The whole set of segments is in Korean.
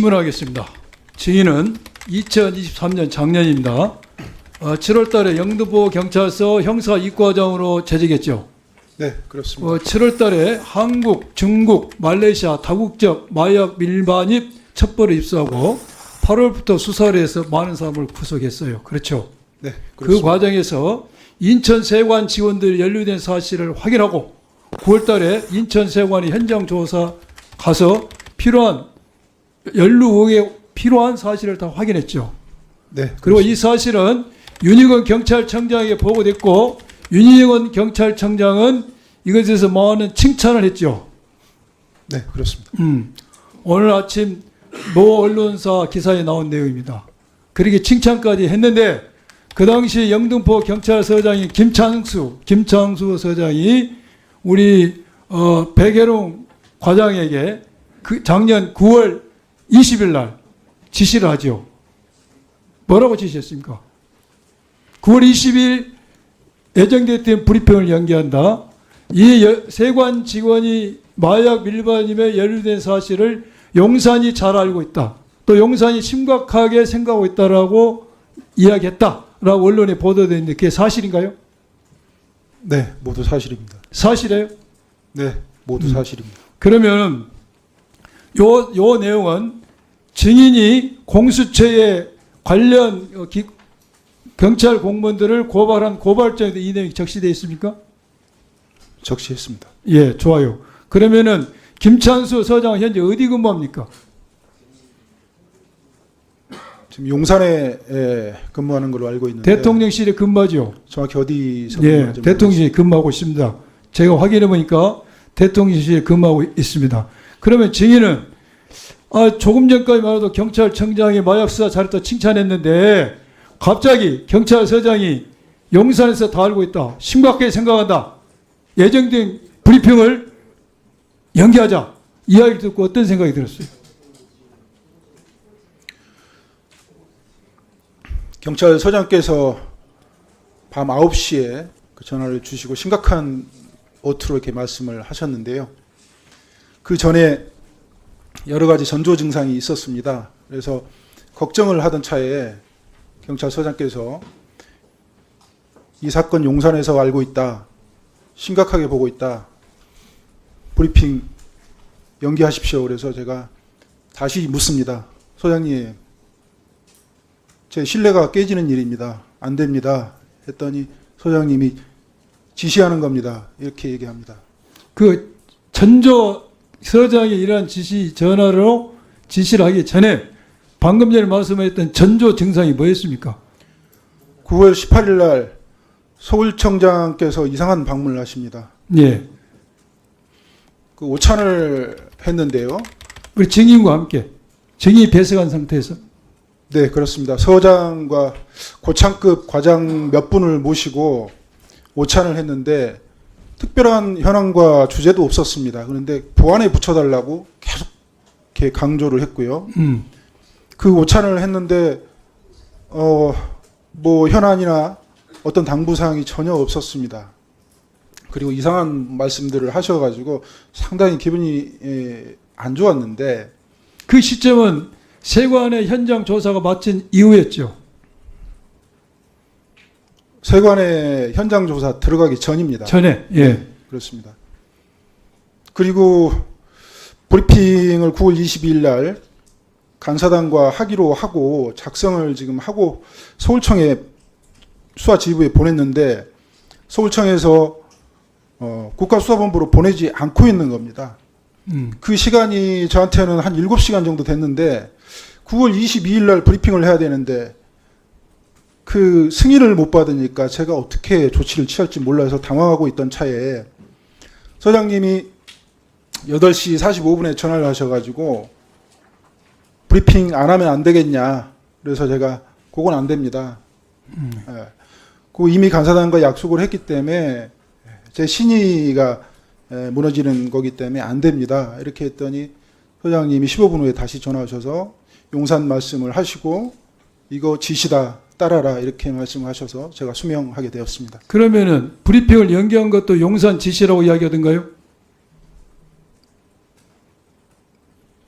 질문하겠습니다. 증인은 2023년 작년입니다. 어, 7월 달에 영등포 경찰서 형사 이과장으로 재직했죠. 네, 그렇습니다. 어, 7월 달에 한국, 중국, 말레이시아 다국적 마약 밀반입 첩보를 입수하고 8월부터 수사를 해서 많은 사람을 구속했어요. 그렇죠. 네, 그 그렇습니다. 과정에서 인천 세관 직원들이 연루된 사실을 확인하고 9월 달에 인천 세관이 현장 조사 가서 필요한 연루 의혹에 필요한 사실을 다 확인했죠. 네, 그리고 이 사실은 윤희건 경찰청장에게 보고됐고 윤희건 경찰청장은 이것에 대해서 많은 칭찬을 했죠. 네, 그렇습니다. 음, 오늘 아침 모 언론사 기사에 나온 내용입니다. 그렇게 칭찬까지 했는데 그 당시 영등포 경찰서장이 김창수, 김창수 서장이 우리 어, 백혜롱 과장에게 그 작년 9월 20일 날 지시를 하죠. 뭐라고 지시했습니까? 9월 20일 예정됐던 브리핑을 연기한다. 이 여- 세관 직원이 마약 밀반임에 연루된 사실을 용산이 잘 알고 있다. 또 용산이 심각하게 생각하고 있다라고 이야기했다라고 언론에 보도됐는데 그게 사실인가요? 네, 모두 사실입니다. 사실이에요? 네, 모두 음. 사실입니다. 그러면 요, 요 내용은 증인이 공수처에 관련 어, 기- 경찰 공무원들을 고발한 고발장에도 이 내용이 적시되어 있습니까? 적시했습니다. 예, 좋아요. 그러면은 김찬수 서장은 현재 어디 근무합니까? 지금 용산에 예, 근무하는 걸로 알고 있는데 대통령실에 근무하죠. 정확히 어디서 예, 대통령실에 근무하고 있습니다. 제가 확인해 보니까 대통령실에 근무하고 있습니다. 그러면 증인은 아, 조금 전까지만 해도 경찰청장이 마약 수사 잘했다 칭찬했는데 갑자기 경찰서장이 용산에서 다 알고 있다. 심각하게 생각한다. 예정된 브리핑을 연기하자. 이야기 듣고 어떤 생각이 들었어요? 경찰서장께서 밤 9시에 그 전화를 주시고 심각한 어투로 이렇게 말씀을 하셨는데요. 그 전에 여러 가지 전조 증상이 있었습니다. 그래서 걱정을 하던 차에 경찰서장께서 이 사건 용산에서 알고 있다. 심각하게 보고 있다. 브리핑 연기하십시오. 그래서 제가 다시 묻습니다. 소장님, 제 신뢰가 깨지는 일입니다. 안 됩니다. 했더니 소장님이 지시하는 겁니다. 이렇게 얘기합니다. 그 전조 서장이 이러한 지시 전화로 지시를 하기 전에 방금 전에 말씀하셨던 전조 증상이 뭐였습니까? 9월 18일 날 서울청장께서 이상한 방문을 하십니다. 예. 그 오찬을 했는데요. 우리 증인과 함께 증인이 배석한 상태에서 네, 그렇습니다. 서장과 고창급 과장 몇 분을 모시고 오찬을 했는데 특별한 현황과 주제도 없었습니다. 그런데 보안에 붙여달라고 계속 이렇게 강조를 했고요. 음. 그 오찬을 했는데 어 뭐 현안이나 어떤 당부 사항이 전혀 없었습니다. 그리고 이상한 말씀들을 하셔가지고 상당히 기분이 예, 안 좋았는데 그 시점은 세관의 현장 조사가 마친 이후였죠. 세관의 현장 조사 들어가기 전입니다. 전에 예. 그렇습니다. 그리고 브리핑을 9월 22일 날 간사단과 하기로 하고 작성을 지금 하고 서울청에 수사지휘부에 보냈는데 서울청에서 어, 국가수사본부로 보내지 않고 있는 겁니다. 음. 그 시간이 저한테는 한 7시간 정도 됐는데 9월 22일 날 브리핑을 해야 되는데 그 승인을 못 받으니까 제가 어떻게 조치를 취할지 몰라서 당황하고 있던 차에 서장님이 8시 45분에 전화를 하셔가지고 브리핑 안 하면 안 되겠냐. 그래서 제가 그건 안 됩니다. 예. 그 이미 간사단과 약속을 했기 때문에 제 신의가 예, 무너지는 거기 때문에 안 됩니다. 이렇게 했더니 소장님이 15분 후에 다시 전화하셔서 용산 말씀을 하시고 이거 지시다 따라라 이렇게 말씀하셔서 제가 수명하게 되었습니다. 그러면은 브리핑을 연기한 것도 용산 지시라고 이야기하던가요?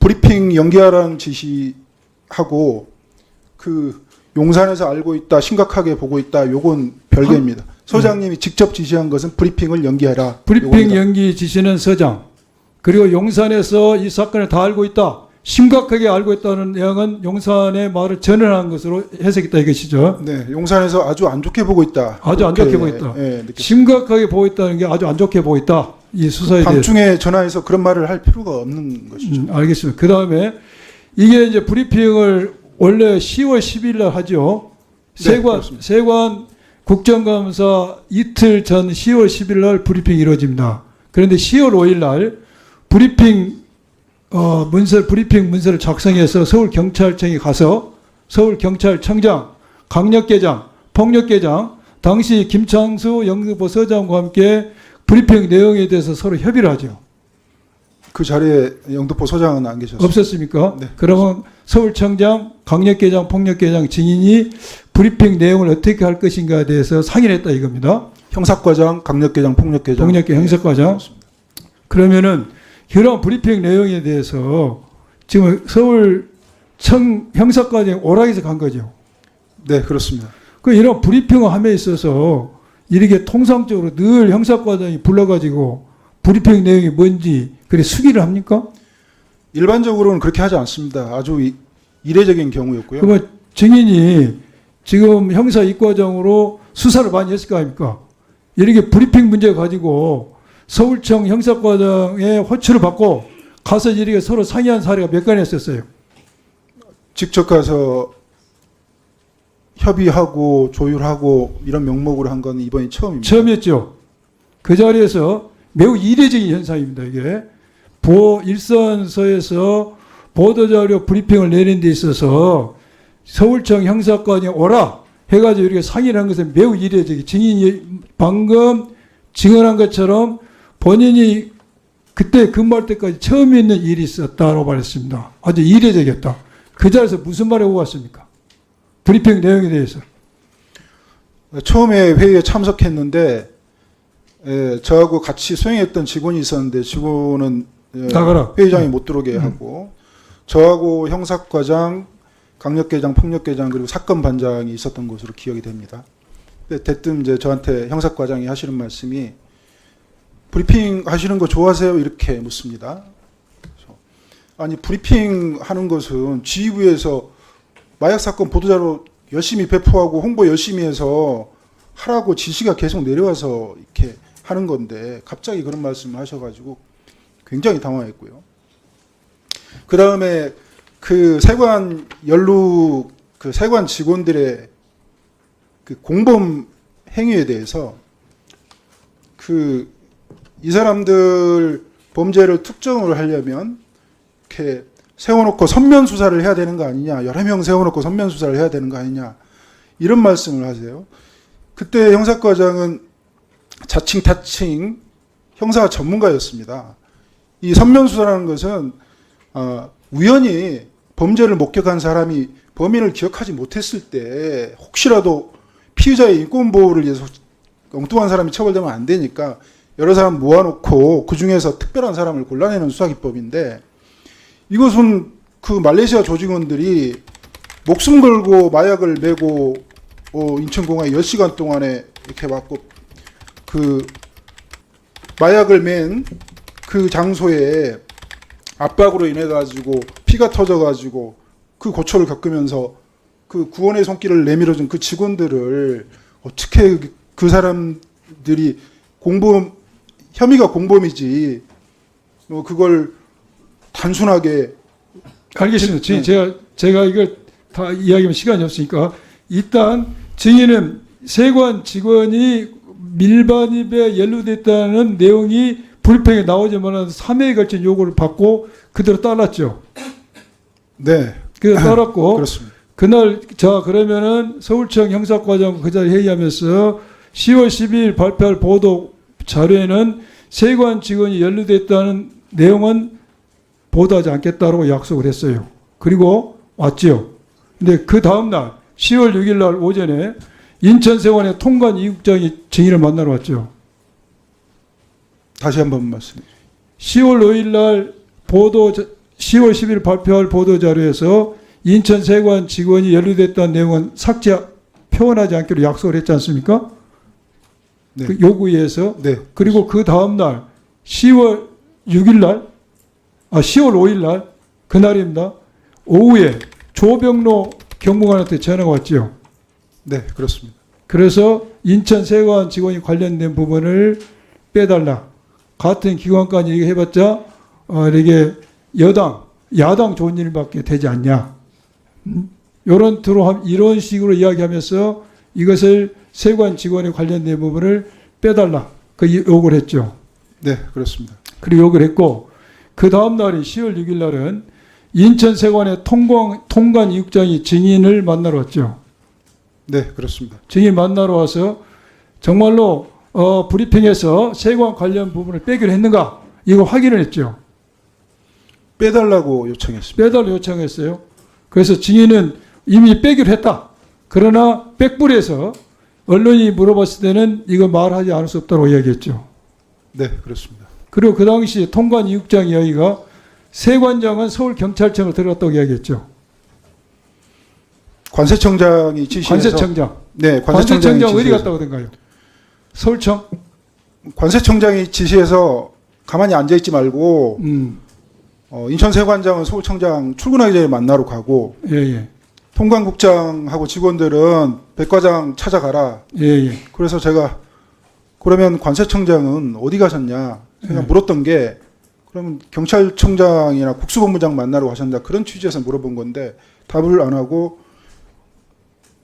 브리핑 연기하라는 지시하고 그 용산에서 알고 있다, 심각하게 보고 있다, 요건 별개입니다. 소장님이 직접 지시한 것은 브리핑을 연기하라. 브리핑 요겁니다. 연기 지시는 서장 그리고 용산에서 이 사건을 다 알고 있다. 심각하게 알고 있다는 내용은 용산의 말을 전환한 것으로 해석했다 이것이죠. 네, 용산에서 아주 안 좋게 보고 있다. 아주 안 좋게 보고 있다. 예. 심각하게 보고 있다는 게 아주 안 좋게 보고 있다. 이 수사에 대해서. 밤중에 전화해서 그런 말을 할 필요가 없는 것이죠. 음, 알겠습니다. 그 다음에 이게 이제 브리핑을 원래 10월 10일 날 하죠. 네, 세관, 그렇습니다. 세관 국정감사 이틀 전 10월 10일 날 브리핑이 이루어집니다. 그런데 10월 5일 날 브리핑, 어, 문서, 브리핑 문서를 작성해서 서울 경찰청에 가서 서울 경찰청장, 강력계장, 폭력계장, 당시 김창수 영등포 서장과 함께 브리핑 내용에 대해서 서로 협의를 하죠. 그 자리에 영등포 소장은 안 계셨어요. 없었습니까? 네, 그러면 서울청장, 강력계장, 폭력계장 증인이 브리핑 내용을 어떻게 할 것인가에 대해서 상의를 했다 이겁니다. 형사과장, 강력계장, 폭력계장. 폭력계 형사과장. 그렇습니다. 그러면은 이런 브리핑 내용에 대해서 지금 서울 청 형사과장이 오락에서 간 거죠. 네, 그렇습니다. 그 이런 브리핑을 함에 있어서 이렇게 통상적으로 늘 형사과장이 불러가지고 브리핑 내용이 뭔지 그래 수기를 합니까? 일반적으로는 그렇게 하지 않습니다. 아주 이- 이례적인 경우였고요. 그러면 증인이 지금 형사 이과장으로 수사를 많이 했을 거 아닙니까? 이렇게 브리핑 문제 가지고 서울청 형사과장의 호출을 받고 가서 이렇게 서로 상의한 사례가 몇 건이 있었어요. 직접 가서 협의하고 조율하고 이런 명목으로 한 건 이번이 처음입니다. 처음이었죠. 그 자리에서 매우 이례적인 현상입니다. 이게 보 일선서에서 보도자료 브리핑을 내는 데 있어서 서울청 형사관이 오라 해가지고 이렇게 상의를 한 것은 매우 이례적이 증인이 방금 증언한 것처럼 본인이 그때 근무할 때까지 처음 있는 일이 있었다고 말했습니다. 아주 이례적이었다. 그 자리에서 무슨 말을 하고 왔습니까? 브리핑 내용에 대해서. 처음에 회의에 참석했는데 에, 저하고 같이 수행했던 직원이 있었는데 직원은 에, 나가라. 회의장에 못 들어오게 음. 하고 저하고 형사과장, 강력계장, 폭력계장 그리고 사건 반장이 있었던 것으로 기억이 됩니다. 대뜸 이제 저한테 형사과장이 하시는 말씀이 브리핑 하시는 거 좋아하세요? 이렇게 묻습니다. 아니 브리핑 하는 것은 지휘부에서 마약 사건 보도자료 열심히 배포하고 홍보 열심히 해서 하라고 지시가 계속 내려와서 이렇게 하는 건데 갑자기 그런 말씀을 하셔가지고 굉장히 당황했고요. 그 다음에 그 세관 연루 그 세관 직원들의 그 공범 행위에 대해서 그 이 사람들 범죄를 특정을 하려면 이렇게 세워놓고 선면 수사를 해야 되는 거 아니냐 여러 명 세워놓고 선면 수사를 해야 되는 거 아니냐 이런 말씀을 하세요. 그때 형사과장은 자칭 타칭 형사 전문가였습니다. 이 선면 수사라는 것은 어, 우연히 범죄를 목격한 사람이 범인을 기억하지 못했을 때 혹시라도 피의자의 인권 보호를 위해서 엉뚱한 사람이 처벌되면 안 되니까 여러 사람 모아놓고 그 중에서 특별한 사람을 골라내는 수사 기법인데 이것은 그 말레이시아 조직원들이 목숨 걸고 마약을 메고 어, 인천공항에 10시간 동안에 이렇게 왔고 그 마약을 맨 그 장소에 압박으로 인해 가지고 피가 터져 가지고 그 고초를 겪으면서 그 구원의 손길을 내밀어준 그 직원들을 어떻게 그- 그 사람들이 공범 혐의가 공범이지 뭐 그걸 단순하게 알겠습니다. 네. 제가 제가 이걸 다 이야기하면 시간이 없으니까 일단 증인은 세관 직원이 밀반입에 연루됐다는 내용이 불평에 나오지만 3회에 걸친 요구를 받고 그대로 따랐죠. 네 그대로 따랐고 그렇습니다. 그날 자 그러면은 서울청 형사과장 그 자리 회의하면서 10월 12일 발표할 보도 자료에는 세관 직원이 연루됐다는 내용은 보도하지 않겠다고 약속을 했어요. 그리고 왔죠. 근데 그 다음 날 10월 6일 날 오전에 인천세관의 통관 이국장이 증인을 만나러 왔죠. 다시 한 번 말씀. 10월 5일 날 보도 자- 10월 10일 발표할 보도 자료에서 인천 세관 직원이 연루됐다는 내용은 삭제 표현하지 않기로 약속을 했지 않습니까? 네. 그 요구에서 네, 그리고 그 다음 날 10월 6일 날, 아 10월 5일 날 그날입니다. 오후에 조병로 경무관한테 전화가 왔지요. 네, 그렇습니다. 그래서 인천 세관 직원이 관련된 부분을 빼달라. 같은 기관까지 이렇게 해봤자 어, 이게 여당, 야당 좋은 일밖에 되지 않냐. 음? 이런 투로 함- 이런 식으로 이야기하면서 이것을 세관 직원에 관련된 부분을 빼달라. 그 이- 요구를 했죠. 네, 그렇습니다. 그리고 요구를 했고 그 다음 날인 10월 6일 날은 인천 세관의 통관 통관 이육장이 증인을 만나러 왔죠. 네, 그렇습니다. 증인 만나러 와서 정말로 어, 브리핑에서 세관 관련 부분을 빼기로 했는가 이거 확인을 했죠. 빼달라고 요청했습니다. 빼달라 요청했어요. 그래서 증인은 이미 빼기로 했다. 그러나 백불에서 언론이 물어봤을 때는 이거 말하지 않을 수 없다고 이야기했죠. 네, 그렇습니다. 그리고 그 당시 통관 이육장 이야기가 세관장은 서울 경찰청을 들어갔다고 이야기했죠. 관세청장이 지시해서 관세청장. 네, 관세청장이 관세청장 어디 갔다 오던가요? 서울청? 관세청장이 지시해서 가만히 앉아 있지 말고 음, 어, 인천세관장은 서울청장 출근하기 전에 만나러 가고 예, 예. 통관국장하고 직원들은 백과장 찾아가라. 예, 예. 그래서 제가 그러면 관세청장은 어디 가셨냐 제가 네. 물었던 게 그러면 경찰청장이나 국수본부장 만나러 가셨나 그런 취지에서 물어본 건데 답을 안 하고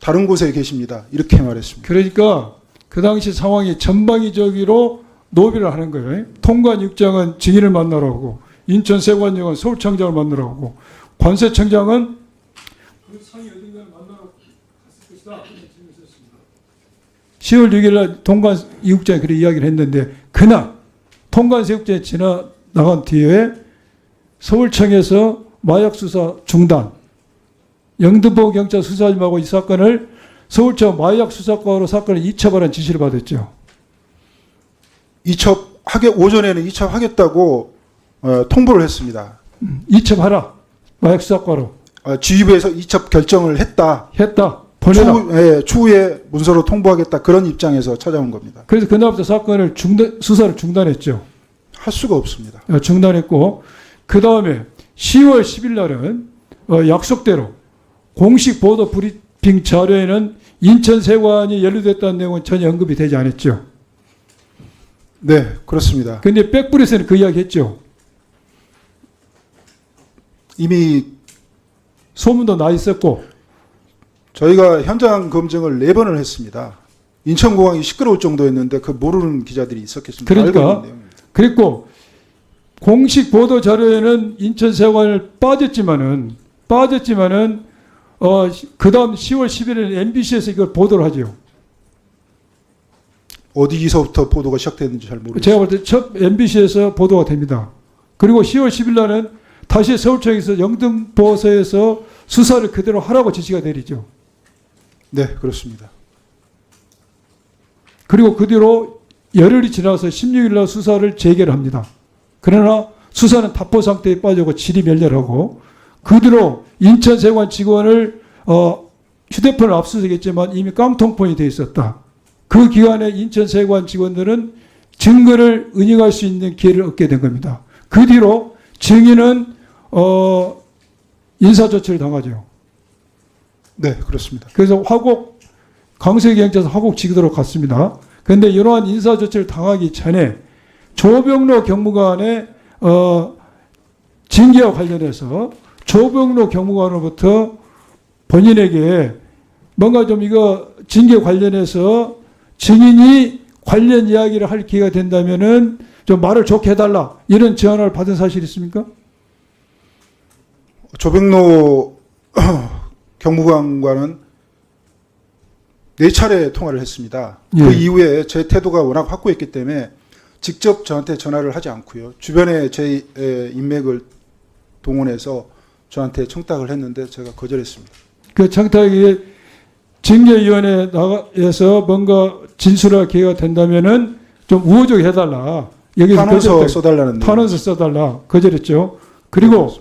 다른 곳에 계십니다 이렇게 말했습니다. 그러니까 그 당시 상황이 전방위적으로 노비를 하는 거예요. 통관 육장은 증인을 만나러 오고 인천 세관장은 서울청장을 만나러 오고 관세청장은 그 상이 어딘가를 만나러 갔을 것이다. 10월 6일 날 통관 이육장이 그렇게 이야기를 했는데 그날 통관 세육장이 지나 나간 뒤에 서울청에서 마약 수사 중단 영등포 경찰 수사팀하고 이 사건을 서울청 마약 수사과로 사건을 이첩하라는 지시를 받았죠. 이첩 하게 오전에는 이첩하겠다고 어, 통보를 했습니다. 이첩하라. 마약 수사과로 어, 지휘부에서 이첩 결정을 했다. 했다. 추후, 예, 추후에 문서로 통보하겠다 그런 입장에서 찾아온 겁니다. 그래서 그날부터 사건을 중단, 수사를 중단했죠. 할 수가 없습니다. 어, 중단했고 그 다음에 10월 10일 날은 어, 약속대로 공식 보도 브리핑 자료에는 인천 세관이 연루됐다는 내용은 전혀 언급이 되지 않았죠. 네, 그렇습니다. 근데 백불에서는 그 이야기 했죠. 이미 소문도 나 있었고 저희가 현장 검증을 네 번을 했습니다. 인천공항이 시끄러울 정도였는데 그 모르는 기자들이 있었겠습니까? 그러니까. 그랬고 공식 보도 자료에는 인천 세관을 빠졌지만은 빠졌지만은 어 그다음 10월 11일 MBC에서 이걸 보도를 하죠. 어디서부터 보도가 시작됐는지 잘 모르겠습니다. 제가 볼 때 첫 MBC에서 보도가 됩니다. 그리고 10월 10일 날은 다시 서울청에서 영등포서에서 수사를 그대로 하라고 지시가 내리죠. 네, 그렇습니다. 그리고 그 뒤로 열흘이 지나서 16일 날 수사를 재개를 합니다. 그러나 수사는 답보 상태에 빠지고 질이 멸렬하고 그 뒤로 인천세관 직원을 어, 휴대폰을 압수수색했지만 이미 깡통폰이 돼 있었다. 그 기간에 인천세관 직원들은 증거를 은닉할 수 있는 기회를 얻게 된 겁니다. 그 뒤로 증인은 어, 인사조치를 당하죠. 네, 그렇습니다. 그래서 화곡 강서경찰서 화곡 지구도로 갔습니다. 그런데 이러한 인사 조치를 당하기 전에 조병로 경무관의 어, 징계와 관련해서 조병로 경무관으로부터 본인에게 뭔가 좀 이거 징계 관련해서 증인이 관련 이야기를 할 기회가 된다면은 좀 말을 좋게 해달라 이런 제안을 받은 사실 있습니까? 조백로 경무관과는 네 차례 통화를 했습니다. 예. 그 이후에 제 태도가 워낙 확고했기 때문에 직접 저한테 전화를 하지 않고요. 주변에 제 에, 인맥을 동원해서 저한테 청탁을 했는데 제가 거절했습니다. 그 청탁이 징계위원회 나가서 뭔가 진술할 기회가 된다면은 좀 우호적 해달라. 여기서 탄원서 거절했다. 써달라는 탄원서 써달라. 거절했죠. 그리고